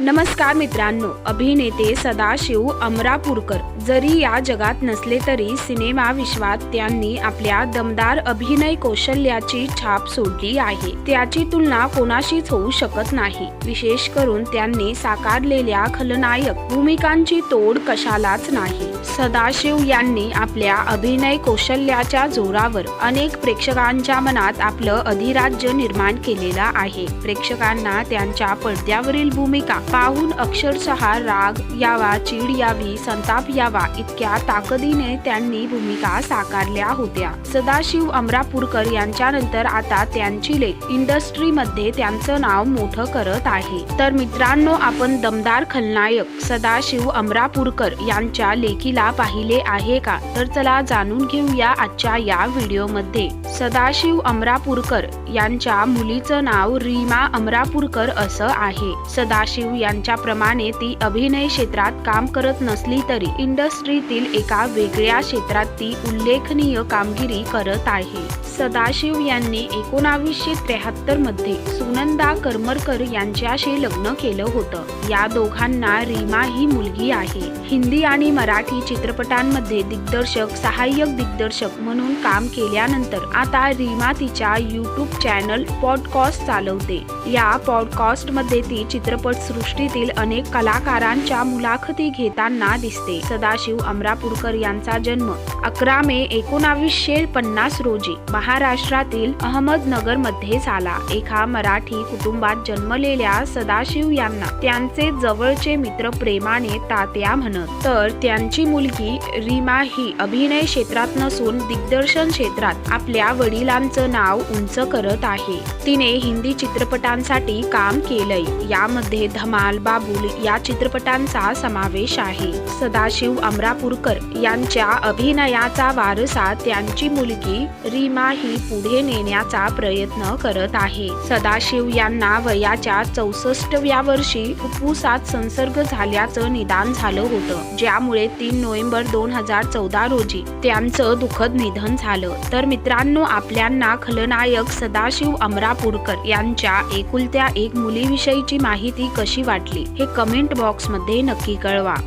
नमस्कार मित्रांनो अभिनेते सदाशिव अमरापूरकर. जरी या जगात नसले तरी सिनेमा विश्वात त्यांनी आपल्या दमदार अभिनय कौशल्याची छाप सोडली आहे. त्याची तुलना कोणाशीच होऊ शकत नाही. विशेष करून त्यांनी साकारलेल्या खलनायक भूमिकांची तोड कशालाच नाही. सदाशिव यांनी आपल्या अभिनय कौशल्याच्या जोरावर अनेक प्रेक्षकांच्या मनात आपलं अधिराज्य निर्माण केलेलं आहे. प्रेक्षकांना त्यांच्या पडद्यावरील भूमिका पाहून अक्षरशः राग यावा चीड यावी संताप यावा इतक्या ताकदीने त्यांनी भूमिका साकारल्या होत्या. सदाशिव अमरापूरकर यांच्यानंतर आता त्यांची लेख इंडस्ट्रीमध्ये त्यांचं नाव मोठं करत आहे. तर मित्रांनो आपण दमदार खलनायक सदाशिव अमरापूरकर यांच्या लेखीला पाहिले आहे का? तर चला जाणून घेऊया आजच्या या व्हिडिओमध्ये. सदाशिव अमरापूरकर यांच्या मुलीचं नाव रीमा अमरापूरकर असं आहे. सदाशिव यांच्याप्रमाणे ती अभिनय क्षेत्रात काम करत नसली तरी इंडस्ट्रीतील एका वेगळ्या क्षेत्रात ती उल्लेखनीय कामगिरी करत आहे. सदाशिव यांनी एकोणावीसशे त्र्याहत्तरमध्ये सुनंदा करमरकर यांच्याशी लग्न केलं होतं. या दोघांना रीमा ही मुलगी आहे. हिंदी आणि मराठी चित्रपटांमध्ये दिग्दर्शक सहाय्यक दिग्दर्शक म्हणून काम केल्यानंतर आता रीमा तिच्या युट्यूब चॅनल पॉडकास्ट चालवते. या पॉडकास्टमध्ये ती चित्रपट सृष्टीतील अनेक कलाकारांच्या मुलाखती घेताना दिसते. सदाशिव अमरापूरकर यांचा जन्म अकरा मे एकोणावीसशे पन्नास रोजी महाराष्ट्रातील अहमदनगरमध्ये झाला. एका मराठी कुटुंबात जन्मलेल्या सदाशिव यांना त्यांचे जवळचे मित्र प्रेमाने तात्या म्हणत. तर त्यांची मुलगी रीमा ही अभिनय क्षेत्रात नसून दिग्दर्शन क्षेत्रात आपल्या वडिलांचं नाव उंच करत आहे. तिने हिंदी चित्रपटांसाठी काम केलंय. यामध्ये धमा बाबुल या चित्रपटांचा समावेश आहे. सदाशिव अमरापूरकर यांच्या अभिनयाचा वारसा त्यांची मुलगी रीमा ही पुढे नेण्याचा प्रयत्न करत आहे. सदाशिव यांना वयाच्या चौसष्टव्या वर्षी फुफ्फुसात संसर्ग झाल्याचं निदान झालं होतं. ज्यामुळे तीन नोव्हेंबर दोन हजार चौदा रोजी त्यांचं दुःखद निधन झालं. तर मित्रांनो आपल्यांना खलनायक सदाशिव अमरापूरकर यांच्या एकुलत्या एक मुलीविषयीची माहिती कशी वाटली. हे कमेंट बॉक्समध्ये नक्की कळवा.